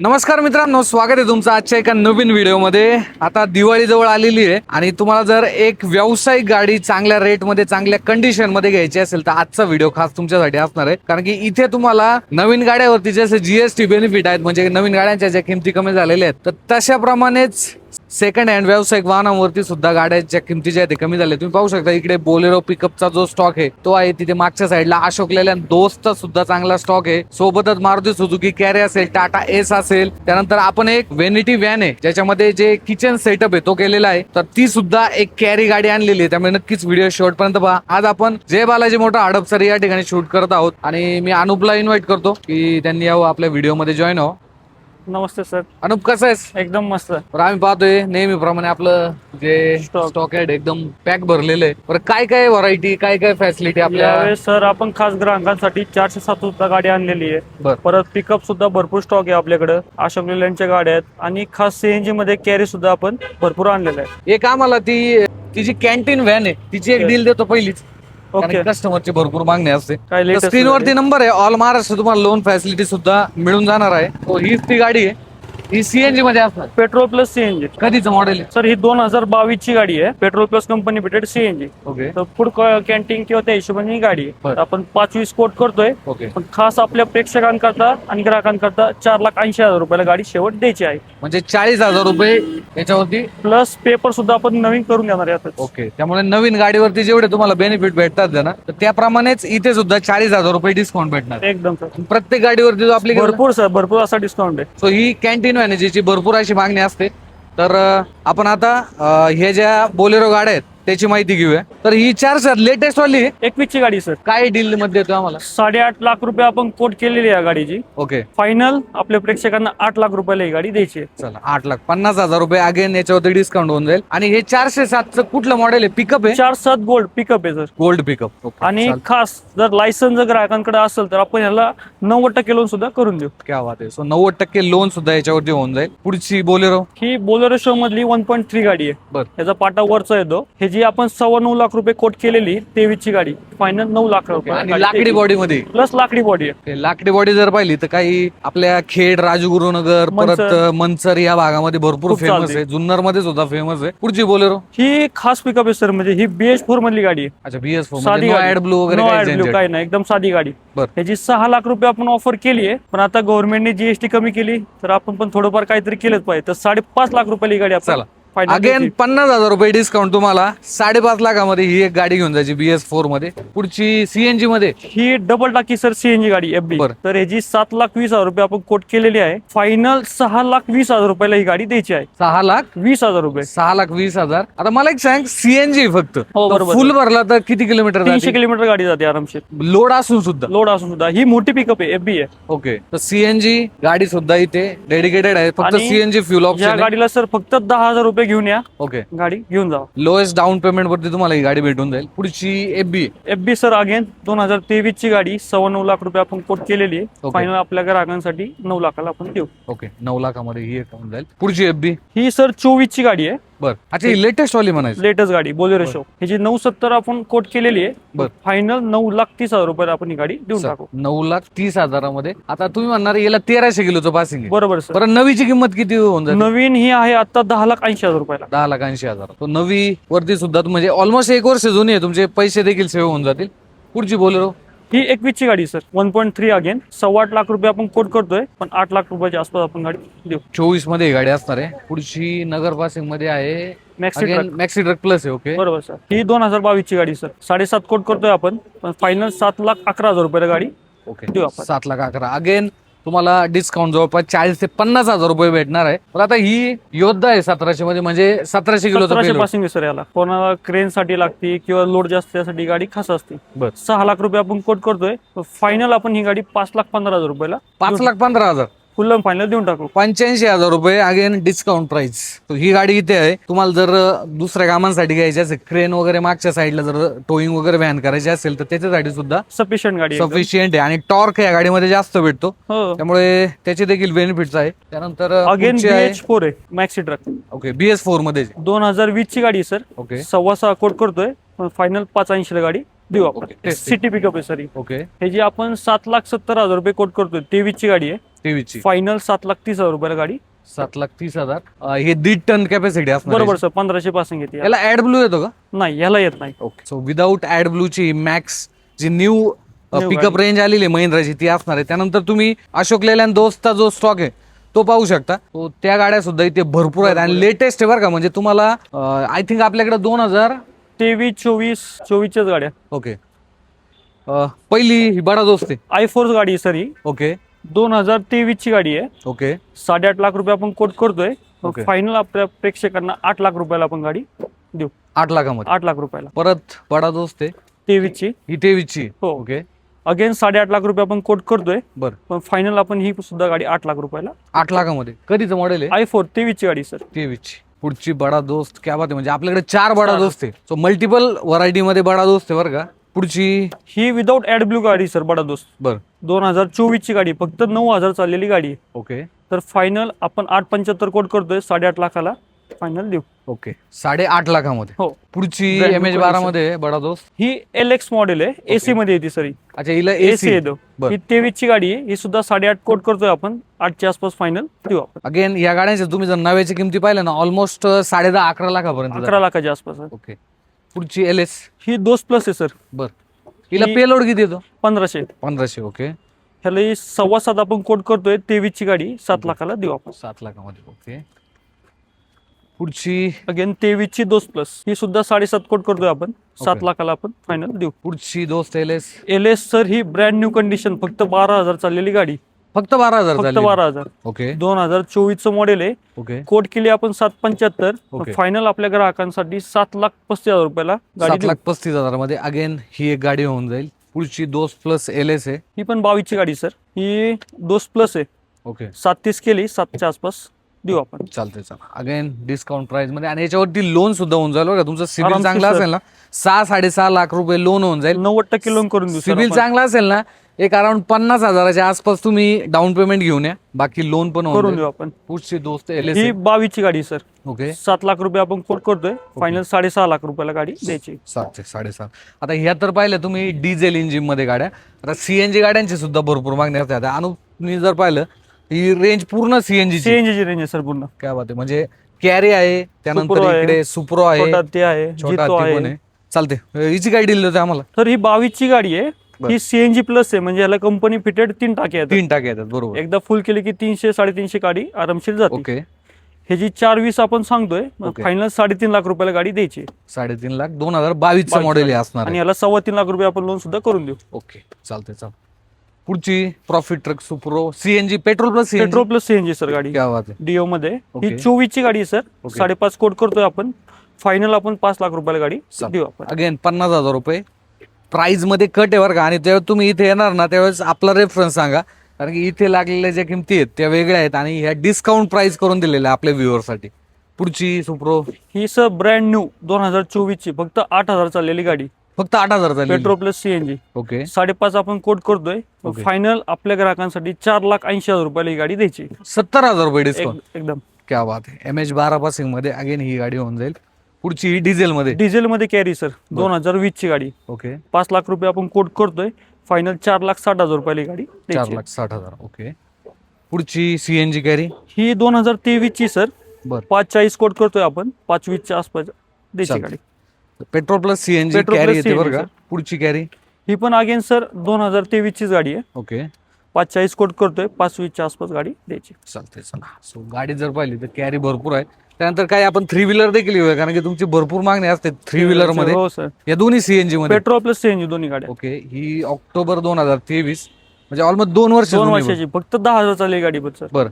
नमस्कार मित्रांनो स्वागत आहे तुमचं आजच्या एका नवीन व्हिडिओमध्ये. आता दिवाळी जवळ आलेली आहे आणि तुम्हाला जर एक व्यावसायिक गाडी चांगल्या रेटमध्ये चांगल्या कंडिशनमध्ये घ्यायची असेल तर आजचा व्हिडिओ खास तुमच्यासाठी असणार आहे. कारण की इथे तुम्हाला नवीन गाड्यावरती जसे जीएसटी बेनिफिट आहेत म्हणजे नवीन गाड्यांच्या ज्या किमती कमी झालेल्या आहेत तर तशाप्रमाणेच सेकंड हँड व्यावसायिक वाहनांवरती सुद्धा गाड्यांच्या किमती ज्या आहेत कमी झाल्या. तुम्ही पाहू शकता इकडे बोलेरो पिकअपचा जो स्टॉक आहे तो आहे तिथे मागच्या साईडला अशोक लेलँड दोस्त सुद्धा चांगला स्टॉक आहे. सोबतच मारुती सुझुकी कॅरी असेल टाटा एस असेल. त्यानंतर आपण एक वेनिटी व्हॅन आहे ज्याच्यामध्ये जे किचन सेटअप आहे तो केलेला आहे. तर ती सुद्धा एक कॅरी गाडी आणलेली आहे. त्यामुळे नक्कीच व्हिडिओ शेवटपर्यंत पहा. आज आपण जय बालाजी मोठा हडपसर या ठिकाणी शूट करत आहोत. आणि मी अनुपला इन्व्हाइट करतो की त्यांनी यावं आपल्या व्हिडिओमध्ये जॉईन हो नमस्ते सर. अनुप कसं आहेस? एकदम मस्त. तर आम्ही पाहतोय नेहमीप्रमाणे आपलं जे Stock. स्टॉक आहे एकदम पॅक भरलेलं आहे. बरं काय काय व्हरायटी काय काय फॅसिलिटी आपल्या यावेळेस सर आपण खास ग्राहकांसाठी चारशे सात सुद्धा गाडी आणलेली आहे. बर. परत पिकअप सुद्धा भरपूर स्टॉक आहे आपल्याकडे. अशोक लेलँडच्या गाड्या आहेत. आणि खास सीएनजी मध्ये कॅरी सुद्धा आपण भरपूर आणलेलं आहे. एक आम्हाला ती तिची कॅन्टीन व्हॅन आहे. तिची एक. डील देतो पहिलीच. ओके कस्टमरची भरपूर मागणी असते. काय स्क्रीनवरती नंबर आहे. ऑल महाराष्ट्र तुम्हाला लोन फॅसिलिटी सुद्धा मिळून जाणार आहे. तो हीच ती गाडी आहे. ही सीएनजी मध्ये असणार पेट्रोल प्लस सीएनजी कधीचं मॉडेल आहे? सर ही दोन हजार बावीस ची गाडी आहे. पेट्रोल प्लस कंपनी भेटेड सीएनजी ओके तर फूड कॅन्टीन किंवा त्या हिशोबाने ही गाडी आहे. बर. तर आपण पाच वीस कोट करतोय. ओके पण खास आपल्या प्रेक्षकांकरता आणि ग्राहकांकरता चार लाख ऐंशी हजार रुपयाला गाडी शेवट द्यायची आहे. म्हणजे चाळीस हजार रुपये याच्यावरती प्लस पेपर सुद्धा आपण नवीन करून देणार आहे. ओके त्यामुळे नवीन गाडीवरती जेवढे तुम्हाला बेनिफिट भेटतात ना तर त्याप्रमाणेच इथे सुद्धा चाळीस हजार रुपये डिस्काउंट भेटणार. एकदम सर. प्रत्येक गाडीवरती जो आपली भरपूर सर. भरपूर असा डिस्काउंट आहे. सो ही कॅन्टीन मॅनेजरची भरपूर अशी मागणी असते. तर आपण आता हे ज्या बोलेरो गाड्या आहेत त्याची माहिती घेऊया. तर ही चार सर लेटेस्ट वाली आहे. एकवीस ची गाडी सर काय डील मध्ये देतो आम्हाला? साडेआठ लाख रुपये आपण कोट केलेली आहे या गाडीची. ओके फायनल आपल्या प्रेक्षकांना आठ लाख रुपयाला ही गाडी द्यायची आहे. चला आठ लाख. पन्नास हजार रुपये अगेन याच्यावरती डिस्काउंट होऊन जाईल. आणि हे चारशे सातचं कुठलं मॉडेल आहे? पिकअप आहे? चार सात गोल्ड पिकअप आहे सर गोल्ड पिकअप आणि खास जर लायसन जर ग्राहकांकडे असेल तर आपण ह्याला नव्वद टक्के लोन सुद्धा करून देऊ. क्या बात आहे. सो नव्वद टक्के लोन सुद्धा याच्यावरती होऊन जाईल. पुढची बोलेरो? ही बोलेरो शो मधली वन पॉईंट थ्री गाडी आहे. बर. ह्याचा पाटा वरचा येतो. हे जी आपण सव्वा नऊ लाख रुपये कोट केलेली तेवीस ची गाडी फायनल नऊ लाख आणि लाकडी बॉडी मध्ये प्लस लाकडी बॉडी आहे. ते लाकडी बॉडी जर पाहिली तर काही आपल्या खेड राजगुरुनगर परत. मनसर या भागामध्ये भरपूर खूप फेमस चालते. आहे. जुन्नरमध्ये सुद्धा फेमस आहे. पुढची बोलेरो? ही खास पिकअप आहे सर म्हणजे ही बीएच फोर मधली गाडी आहे. अच्छा बीएस फोर साधी ऍड ब्लू म्हणजे वगैरे काही झंझट. नाही. एकदम साधी गाडी. बर. ह्याची सहा लाख रुपये आपण ऑफर केली आहे पण आता गव्हर्नमेंटने जीएसटी कमी केली तर आपण पण थोडंफार काहीतरी केलंच पाहिजे. तर साडेपाच लाख रुपयाला ही गाडी चला. final again. पन्नास हजार रुपये डिस्काउंट तुम्हाला. साडेपाच लाखामध्ये ही एक गाडी घेऊन जायची बीएस फोरमध्ये. पुढची सीएनजी मध्ये. ही डबल टाकी सर सीएनजी गाडी एफबी बर. तर ह्याची सात लाख वीस हजार रुपये आपण कोट केलेली आहे. फायनल सहा लाख वीस हजार रुपयाला ही गाडी द्यायची आहे. सहा लाख वीस हजार रुपये. सहा लाख वीस हजार. आता मला एक सांग सीएनजी फक्त. हो, बरोबर. फुल भरला तर किती किलोमीटर तीनशे किलोमीटर गाडी जाते आरामशीर. लोड असून सुद्धा. लोड असून सुद्धा. ही मोठी पिकअप आहे एफबी आहे. ओके तर सीएनजी गाडी सुद्धा इथे डेडिकेटेड आहे. फक्त आणि सीएनजी फ्युल या ऑप्शन गाडीला सर फक्त दहा हजार रुपये घेऊन या. ओके गाडी घेऊन जा लोएस्ट डाऊन पेमेंट वरती तुम्हाला ही गाडी भेटून जाईल. पुढची F B FB sir again दोन हजार तेवीस ची गाडी सव्वा नऊ लाख रुपये आपण कोट केलेली आहे. Okay. फायनल आपल्या ग्राहकांसाठी नऊ लाखाला आपण देऊ. ओके नऊ लाखामध्ये ही जाईल. पुढची एफ बी ही सर चोवीस ची गाडी आहे. बर. अच्छा ही लेटेस्ट वाली म्हणायची. लेटेस्ट गाडी बोलेरो शो ह्याची नऊ सत्तर आपण कोट केलेली आहे बर. फायनल नऊ लाख तीस हजार रुपयाला आपण ही गाडी देऊन टाकू. नऊ लाख तीस हजारामध्ये. आता तुम्ही म्हणणार याला तेराशे किलोचं पासिंग बरोबर सर. बरं नवीची किंमत किती होऊन जाईल नवीन ही आहे आता दहा लाख ऐंशी हजार रुपयाला. दहा लाख ऐंशी हजार. तो नवी वरती सुद्धा म्हणजे ऑलमोस्ट एक वर्ष जुनी आहे तुमचे पैसे देखील सेव्ह होऊन जातील. पुढची बोलेरो. ही एकवीस ची गाडी sir. One point three again सव्वा आठ लाख रुपये आपण कोट करतोय पण आठ लाख रुपयाच्या आसपास आपण गाडी देऊ. चोवीसमध्ये ही गाडी असणार आहे. पुढची नगर पासिंगमध्ये आहे. Maxi truck maxi truck plus आहे ओके बरोबर सर. ही दोन हजार बावीस ची गाडी सर. साडेसात कोट करतोय आपण पण फायनल सात लाख अकरा हजार रुपयाला गाडी ओके देऊ आपण. सात लाख अकरा. अगेन तुम्हाला डिस्काउंट जवळपास चाळीस ते पन्नास हजार रुपये भेटणार आहे. पण आता ही योद्धा आहे सतराशे मध्ये म्हणजे सतराशे payload. पासिंग सर याला. कोणाला क्रेन साठी लागते किंवा लोड जास्त त्यासाठी गाडी खास असते. बर. सहा लाख रुपये आपण कोट करतोय. फायनल आपण ही गाडी पाच लाख पंधरा हजार रुपयाला पाच लाख पंधरा हजार. फुल फायनल देऊन टाकू. पंच्याऐंशी हजार रुपये अगेन डिस्काउंट प्राइस ही गाडी इथे आहे. तुम्हाला जर दुसऱ्या कामांसाठी घ्यायची असेल क्रेन वगैरे मागच्या साईडला जर टोईंग वगैरे व्हॅन करायची असेल तर त्याच्यासाठी सुद्धा सफिशियंट गाडी. सफिशियंट आहे. आणि टॉर्क या गाडीमध्ये जास्त भेटतो. हो. त्यामुळे त्याचे देखील बेनिफिट्स आहे. त्यानंतर अगेन बीएच फोर आहे मॅक्सी ट्रक ओके बीएस फोरमध्ये दोन हजार वीस ची गाडी आहे सर ओके सव्वा सहा कोट करतोय. फायनल पाच ऐंशी गाडी. देऊ आपण. सिटी पिकअप आहे सर ही. ओके हे जी आपण सात लाख सत्तर हजार रुपये कोट करतोय तेवीसची गाडी आहे. तेवीसची. फायनल सात लाख तीस हजार रुपयाला गाडी. सात लाख तीस हजार. हे दीड टन कॅपॅसिटी असणार बरोबर. सर पंधराशे पासून घेते याला ऍड ब्लू येतो का? नाही ह्याला येत नाही. Okay so without ad ब्लूची max G new pickup. Range आलेली आहे महिंद्राची ती असणार आहे. त्यानंतर तुम्ही अशोक लेलँड दोस्ता जो स्टॉक आहे तो पाहू शकता. तो त्या गाड्या सुद्धा इथे भरपूर आहेत. आणि लेटेस्ट आहे बरं का म्हणजे तुम्हाला आय थिंक आपल्याकडे दोन हजार तेवीस चोवीस चोवीसच्याच गाड्या. ओके. पहिली ही बडा दोस्त आहे आय फोर्स गाडी आहे सर ही. ओके. दोन हजार तेवीस ची गाडी आहे. ओके. साडेआठ लाख रुपये आपण कोट करतोय. Okay. फायनल आपल्या प्रेक्षकांना आठ लाख रुपयाला आपण गाडी देऊ. आठ लाखामध्ये. आठ लाख रुपयाला. परत बडा दोस्त आहे तेवीस ची ही तेवीसची. हो. ओके. अगेन साडेआठ लाख रुपये आपण कोट करतोय. बर. पण फायनल आपण ही सुद्धा गाडी आठ लाख रुपयाला आठ लाखामध्ये. कधीचं मॉडेल आहे? आय फोर तेवीस ची गाडी सर. तेवीसची. पुढची बडा दोस्त क्या बात आहे. म्हणजे आपल्याकडे चार बडा. दोस्त आहे. सो मल्टिपल व्हरायटी मध्ये बडा दोस्त आहे बरं का. पुढची? ही विदाऊट ऍड ब्ल्यू गाडी सर बडा दोस्त. बर. दोन हजार चोवीस ची गाडी फक्त नऊ हजार चाललेली गाडी आहे. ओके तर फायनल आपण आठ पंच्याहत्तर कोट करतोय साडेआठ लाखाला. फायनल देऊ ओके साडे आठ लाखामध्ये. हो. पुढची Brand एम एच बारा condition. मध्ये बडा दोस्त? ही एल एक्स मॉडेल आहे. एसी मध्ये येते सर अच्छा हिला एसी येतो. बर. ही तेवीस ची गाडी आहे. ही सुद्धा साडेआठ कोट करतोय आपण. आठच्या आसपास फायनल देऊ आपण. अगेन या गाड्यांच्या तुम्ही जर नव्याची किमती पाहिल्या ना ऑलमोस्ट साडे दहा अकरा लाखापर्यंत अकरा लाखाच्या आसपास आहे. ओके पुढची एल एस ही दोस प्लस आहे सर बर. हिला ही- पेलोड किती येतो? पंधराशे. पंधराशे ओके ह्याला ही सव्वा सात आपण कोट करतोय तेवीस ची गाडी सात लाखाला देऊ आपण. सात लाखामध्ये ओके पुढची अगेन तेवीस ची दोस प्लस ही सुद्धा साडेसात कोट करतोय आपण. सात. लाखाला आपण फायनल देऊ. पुढची Dost L S L S sir ही ब्रँड न्यू कंडिशन फक्त बारा हजार चाललेली गाडी. फक्त बारा हजार फक्त बारा हजार. ओके दोन हजार चोवीस चं मॉडेल आहे. ओके कोट केली आपण सात पंच्याहत्तर. Okay. फायनल आपल्या ग्राहकांसाठी सात लाख पस्तीस हजार रुपयाला गाडी सात देऊ. लाख पस्तीस हजारामध्ये अगेन ही एक गाडी होऊन जाईल. पुढची दोस्त प्लस एल एस आहे. ही पण बावीसची गाडी सर ही दोस प्लस आहे. ओके सात तीस केली सातच्या आसपास. देऊ आपण. चालतंय चाल अगेन डिस्काउंट प्राइसमध्ये आणि याच्यावरती लोन सुद्धा होऊन जाईल तुमचं सिबिल आरामशीर चांगला sir. असेल ना सहा साडेसहा लाख रुपये लोन होऊन जाईल. नव्वद टक्के लोन करून देऊ sir सिबिल आपण. चांगला असेल ना एक अराउंड पन्नास हजाराच्या आसपास तुम्ही डाऊन पेमेंट घेऊन या. बाकी लोन पण होऊन करून जाईल. देऊ आपण. पुढची दोस्त एल ही बावीसची गाडी सर ओके सात लाख रुपये आपण कोट करतोय. फायनल साडेसहा लाख रुपयाला गाडी द्यायची. सात ते साडेसात आता ह्या तर पाहिलं तुम्ही डिझेल इंजिनमध्ये गाड्या. आता सीएनजी गाड्यांची सुद्धा भरपूर मागणी असते. आता अनुपनी जर पाहिलं ही रेंज पूर्ण सीएनजी सीएनजी ची. रेंज आहे सर पूर्ण. काय बात आहे. म्हणजे कॅरी आहे त्यानंतर आहे. इकडे सुप्रो आहे. छोटा ते आहे छोटा जितो हत्ती पण आहे. आहे चालते हिची काय डील देते आम्हाला. तर ही बावीसची गाडी आहे. बरं. ही सीएनजी प्लस आहे. म्हणजे याला कंपनी फिटेड तीन टाके आहेत तीन टाके येतात. बरोबर. एकदा फुल केली की तीनशे साडेतीनशे गाडी आरामशीर जाते. ओके. हे जी चार वीस आपण सांगतोय Okay. फायनल साडेतीन लाख रुपयाला गाडी द्यायची. साडेतीन लाख दोन हजार बावीस मॉडेल गाडी. असणार आणि आहे याला सव्वा तीन लाख रुपये आपण लोन सुद्धा करून देऊ. ओके. चालते चाल पुढची profit truck Supro CNG petrol plus petrol plus CNG sir गाडी. क्या बात आहे. डीओ मध्ये. Okay. ही चोवीस ची गाडी आहे सर Okay. साडेपाच कोट करतोय आपण. फायनल आपण पाच लाख रुपयाला गाडी चाल. देऊ आपण. अगेन पन्नास हजार रुपये. प्राइसमध्ये कट आहे बरं का. आणि जेव्हा तुम्ही इथे येणार ना त्यावेळेस आपला रेफरन्स सांगा. कारण की इथे लागलेल्या ज्या किमती आहेत त्या वेगळ्या आहेत आणि ह्या डिस्काउंट प्राइस करून दिलेल्या आपल्या व्ह्युअरसाठी पुढची सुप्रो ही सर ब्रँड न्यू दोन हजार चोवीस ची फक्त आठ हजार चाललेली गाडी. फक्त आठ हजार पेट्रोल प्लस सीएनजी ओके. साडेपाच आपण कोट करतोय. Okay. फायनल आपल्या ग्राहकांसाठी चार लाख ऐंशी हजार रुपयाला ही गाडी द्यायची. सत्तर हजार रुपये डिस्काउंट एक- एकदम. क्या बात आहे एम एच बारा पासिंगमध्ये अगेन ही गाडी होऊन जाईल. पुढची ही डिझेल मध्ये. डिझेल मध्ये कॅरी सर दोन हजार वीस ची गाडी. ओके. पाच लाख रुपये आपण कोट करतोय. फायनल चार लाख साठ हजार रुपयाला ही गाडी चार द्यायची. लाख साठ हजार. ओके. पुढची सीएनजी कॅरी ही दोन हजार तेवीस ची सर बर. पाच चाळीस कोट करतोय आपण. पाच वीसच्या आसपास द्यायची चालतंय. गाडी. Petrol plus CNG Petrol Carry येते बरं का. पुढची कॅरी ही पण अगेन सर दोन हजार तेवीस चीच गाडी आहे. ओके पाच चाळीस कोट करतोय पाच वीसच्या आसपास गाडी द्यायची. चालते चला. सो गाडी जर पाहिली तर कॅरी भरपूर आहे. त्यानंतर काय आपण थ्री व्हीलर देखील घेऊया कारण की तुमची भरपूर मागणी असते थ्री व्हीलरमध्ये. हो सर या दोन्ही सीएनजी मध्ये. पेट्रोल प्लस सीएनजी दोन्ही गाड्या. ओके ही ऑक्टोबर दोन हजार तेवीस म्हणजे ऑलमोस्ट दोन वर्ष दोन जुनी वर्षाची फक्त दहा हजार चालली गाडी पण सर बरं.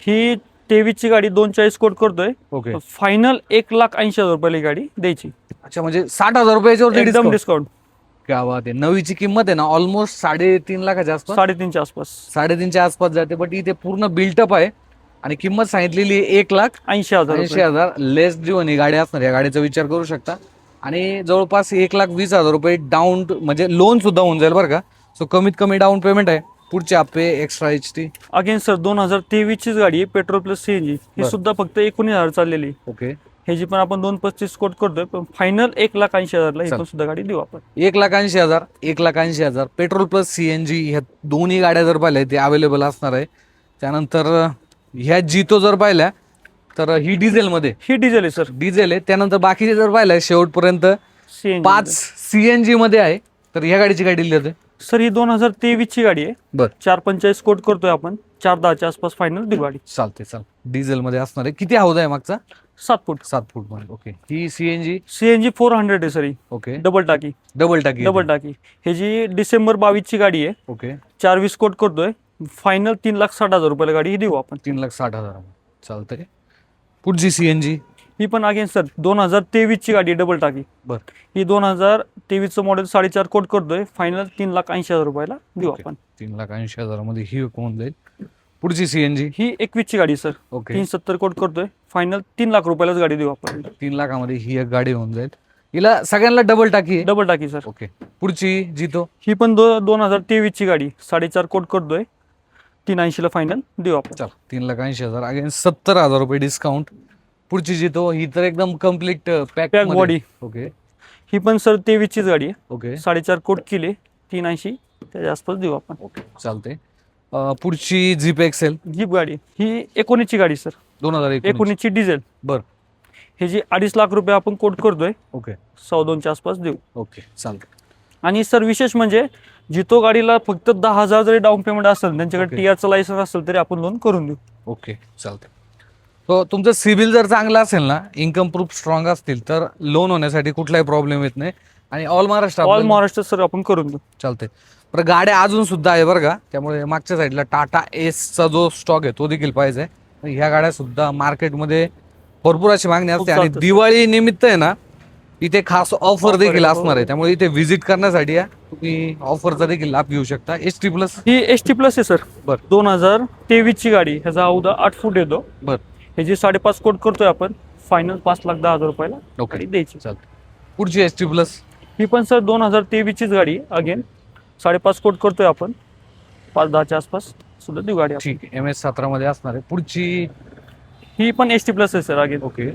ही तेवीस ची गाडी दोन चाळीस कोट करतोय. ओके. फायनल एक लाख ऐंशी हजार रुपयाला ही गाडी द्यायची. अच्छा म्हणजे साठ हजार रुपयाच्यावरती एकदम. डिस्काउंट क्या बात आहे. नवीची किंमत आहे ना ऑलमोस्ट साडेतीन लाखाच्या आसपास. साडेतीनच्या आसपास. साडेतीनच्या आसपास जाते बट इथे पूर्ण बिल्टअप आहे. आणि किंमत सांगितलेली आहे एक लाख ऐंशी हजार ऐंशी रुपये. हजार. लेस जीवन ही गाडी असणार या गाडीचा विचार करू शकता. आणि जवळपास एक लाख वीस हजार रुपये डाऊन म्हणजे लोन सुद्धा होऊन जाईल बरं का. सो कमीत कमी डाऊन पेमेंट आहे. पुढचे Ape extra H T again sir दोन हजार तेवीस चीच गाडी आहे पेट्रोल प्लस सीएनजी ही बरं. सुद्धा फक्त एकोणीस हजार चाललेली ओके. ह्याची पण आपण दोन पस्तीस कोट करतोय पण फायनल एक लाख ऐंशी हजारला ही. पण सुद्धा गाडी देऊ आपण. एक लाख ऐंशी हजार एक लाख ऐंशी हजार. Petrol plus C N G ह्या दोन्ही गाड्या जर पाहिल्या ते अवेलेबल असणार आहे. त्यानंतर ह्या जितो जर पाहिल्या तर ही डिझेलमध्ये ही डिझेल आहे सर डिझेल आहे. त्यानंतर बाकीचे जर पाहिल्या शेवटपर्यंत सीएनजी पाच सी एन जी मध्ये आहे तर ह्या गाडीची काय डील देते सर ही दोन हजार तेवीस ची गाडी आहे. बर. चार पंचेचाळीस कोट करतोय आपण. चार दहाच्या आसपास फायनल देऊ गाडी चालते चाल डिझेल मध्ये असणार आहे. किती हौदा आहे मागचा? सात फूट. सात फूटमध्ये. ओके. ही C N G CNG four hundred आहे सर ही. ओके. डबल टाकी. डबल टाकी डबल टाकी. हे जी डिसेंबर बावीस ची गाडी आहे ओके. चार वीस कोट करतोय. फायनल तीन लाख साठ हजार रुपयाला गाडी ही देऊ आपण. तीन लाख साठ हजार. चालतंय. पुढची सी एन जी ही पण अगेन सर दोन हजार तेवीस ची गाडी डबल टाकी. बर. ही दोन हजार तेवीसचं मॉडेल साडेचार कोट करतोय. फायनल तीन लाख ऐंशी हजार रुपयाला देऊ. आपण. तीन लाख ऐंशी हजारामध्ये ही होऊन जाईल पुढची सी एन जी ही एकवीस ची गाडी सर ओके. तीन सत्तर कोट करतोय. फायनल तीन लाख रुपयालाच गाडी देऊ आपण. तीन लाखामध्ये ही एक गाडी होऊन जाईल. हिला सगळ्यांना डबल टाकी डबल टाकी सर ओके. पुढची जितो? ही पण दो दोन हजार तेवीस ची गाडी. साडेचार कोट करतोय. तीन ऐंशीला फायनल देऊ आपण. चल तीन लाख ऐंशी हजार. अगेन सत्तर हजार रुपये डिस्काउंट पुढची जितो ही तर एकदम complete pack Pack body. Okay ही पण सर तेवीस चीच गाडी आहे. ओके साडेचार कोट केले तीन ऐंशी त्याच्या आसपास देऊ आपण. ओके चालते पुढची जीप एक्सेल जीप गाडी. ही एकोणीसची गाडी सर दोन हजार एक एकोणीसची डिझेल बर. हे जी अडीच लाख रुपये आपण कोट करतोय ओके सव्वा दोनच्या आसपास देऊ. ओके चालते आणि सर विशेष म्हणजे जितो गाडीला फक्त दहा हजार जरी डाऊन पेमेंट असेल त्यांच्याकडे. टी आरचं लायसन्स असेल तरी आपण लोन करून देऊ. ओके चालते तो तुमचं सिबिल जर चांगलं असेल ना इन्कम प्रूफ स्ट्रॉंग असतील तर लोन होण्यासाठी कुठलाही प्रॉब्लेम येत नाही. आणि all Maharashtra all Maharashtra sir आपण करून देऊ. चालते बरं गाड्या अजून सुद्धा आहे बरं का. त्यामुळे मागच्या साईडला टाटा एसचा जो स्टॉक आहे तो देखील पाहिजे. ह्या गाड्या सुद्धा मार्केटमध्ये भरपूर अशी मागणी असते. आणि. दिवाळी निमित्त आहे ना इथे खास ऑफर देखील. असणार आहे. त्यामुळे इथे व्हिजिट करण्यासाठी तुम्ही ऑफरचा देखील लाभ घेऊ शकता. एस टी प्लस ही एस टी प्लस आहे सर बर. दोन हजार तेवीस ची गाडी ह्याचा अवधा आठ फूट येतो. बर. हे जी साडेपाच कोट करतोय आपण फायनल पाच लाख दहा हजार रुपयाला ओके गाडी द्यायची. पुढची एस टी प्लस ही पण सर दोन हजार तेवीस चीच गाडी अगेन साडेपाच कोट करतोय आपण. पाच दहाच्या आसपास सुद्धा देऊ गाडी आपण. ठीक एम एस सतरामध्ये असणार आहे. पुढची? ही पण एस टी प्लस आहे सर अगेन ओके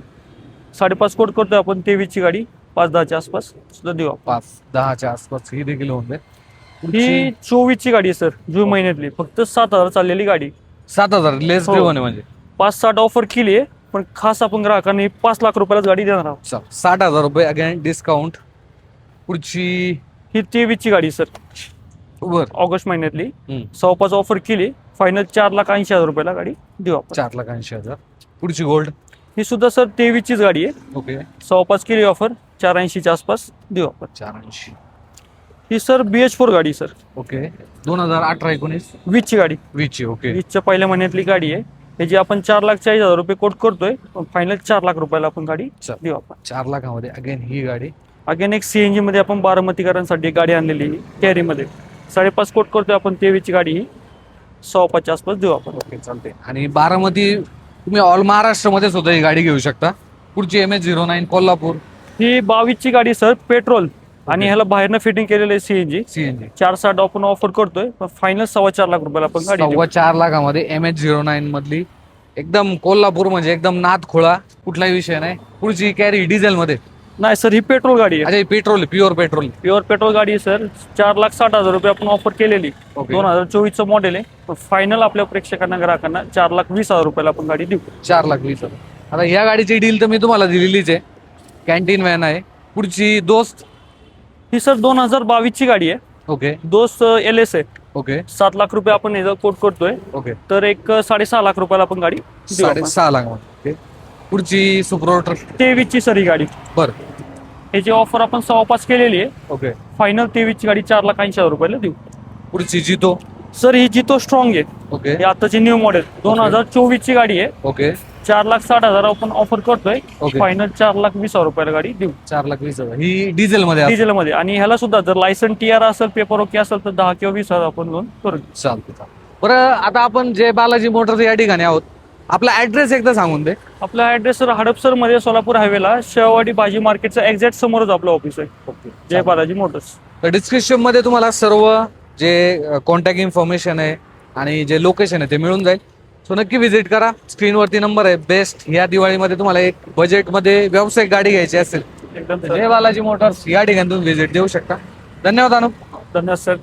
साडेपाच कोट करतोय आपण तेवीस ची गाडी पाच दहाच्या आसपास सुद्धा देऊ आपण. पाच दहाच्या आसपास ही देखील होऊन जाईल. ही पुढची? चोवीस ची गाडी आहे सर जून महिन्यातली. फक्त सात हजार चाललेली गाडी. सात हजार लेस हो. ड्रिव्हन आहे म्हणजे. पाच साठ ऑफर केली आहे पण खास आपण ग्राहकांना पाच लाख रुपयालाच गाडी देणार आहोत. चल, साठ हजार रुपये अगेन डिस्काउंट पुढची ही तेवीस ची गाडी सर. बर. ऑगस्ट महिन्यातली. हम्म. पाच ऑफर केली. फायनल चार लाख ऐंशी हजार रुपयाला गाडी देऊ आपण. चार लाख ऐंशी हजार. पुढची गोल्ड ही सुद्धा सर तेवीस चीच गाडी आहे. ओके. सव्वा पाच केली ऑफर चार ऐंशीच्या आसपास देऊ आपण. चार ऐंशी. ही सर बी एच फोर गाडी सर. ओके. दोन हजार अठरा एकोणीस? वीसची गाडी. वीसची ओके. वीसच्या पहिल्या महिन्यातली गाडी आहे. ह्याची आपण चार लाख चाळीस हजार रुपये कोट करतोय. फायनल चार लाख रुपयाला आपण गाडी. देऊ आपण. चार लाखामध्ये. अगेन ही गाडी. अगेन एक सीएनजी मध्ये आपण बारामतीकरांसाठी गाडी आणलेली कॅरीमध्ये साडेपाच कोट करतोय आपण तेवीसची गाडी ही. सव्वा पाचच्या आसपास देऊ आपण. ओके चालते आणि बारामती तुम्ही ऑल महाराष्ट्रामध्ये सुद्धा ही गाडी घेऊ शकता. पुढची M H zero nine Kolhapur. ही बावीसची गाडी सर पेट्रोल आणि ह्याला बाहेरनं फिटिंग केलेलं आहे सीएनजी सीएनजी चार साठ आपण ऑफर करतोय पण फायनल सव्वा चार लाख रुपयाला आपण गाडी देऊ. सव्वा चार लाखामध्ये एम एच झिरो नाईन मधली एकदम कोल्हापूर म्हणजे एकदम नाथ खोळा कुठलाही विषय नाही. पुढची कॅरी डिझेल मध्ये नाही सर ही पेट्रोल गाडी आहे. अच्छा petrol pure petrol pure petrol गाडी आहे सर. चार लाख साठ हजार रुपये आपण ऑफर केलेली. दोन हजार चोवीसचं मॉडेल आहे. पण फायनल आपल्या प्रेक्षकांना ग्राहकांना चार लाख वीस हजार रुपयाला आपण गाडी देऊ. चार लाख वीस हजार. आता ह्या गाडीची डील तर मी तुम्हाला दिलेलीच आहे. कॅन्टीन व्हॅन आहे. पुढची दोस्त ही सर दोन हजार बावीसची गाडी आहे. ओके. दोस्त एल एस आहे. ओके. सात लाख रुपये आपण याचा कोट करतोय. ओके. तर एक साडेसहा लाख रुपयाला आपण गाडी देऊ आपण. सहा लाख ओके. पुढची सुप्रोटर तेवीसची सर ही गाडी. बर. ह्याची ऑफर आपण सव्वा पाच केलेली आहे ओके. फायनल तेवीसची गाडी चार लाख ऐंशी हजार रुपयाला देऊ. पुढची जितो? सर ही जितो स्ट्रॉंग आहे. ओके ही आताची न्यू मॉडेल दोन हजार चोवीसची गाडी आहे. ओके चार लाख साठ हजार आपण ऑफर करतोय. Okay. फायनल चार लाख वीस हजार रुपयाला गाडी देऊ. चार लाख वीस हजार. ही डिझेल मध्ये आहे. डिझेल मध्ये आणि ह्याला सुद्धा जर लायसन टी आर असेल पेपर ओके असेल तर दहा किंवा वीस हजार आपण लोन करू. देऊ. चालतं चालतं. बरं आता आपण जय बालाजी मोटर्स या ठिकाणी आहोत आपला ऍड्रेस एकदा सांगून दे. आपला ऍड्रेस सर हडपसरमध्ये सोलापूर हायवेला शेवाडी भाजी मार्केटच्या एक्झॅक्ट समोरच आपलं ऑफिस आहे. जय बालाजी मोटर्स. तर डिस्क्रिप्शनमध्ये तुम्हाला सर्व जे कॉन्टॅक्ट इन्फॉर्मेशन आहे आणि जे लोकेशन आहे ते मिळून जाईल. सो नक्की व्हिजिट करा. स्क्रीनवरती नंबर आहे. बेस्ट या दिवाळीमध्ये तुम्हाला एक बजेटमध्ये व्यावसायिक गाडी घ्यायची असेल जय बालाजी मोटर्स या ठिकाणी तुम्ही व्हिजिट देऊ शकता. धन्यवाद अनुप धन्यवाद सर.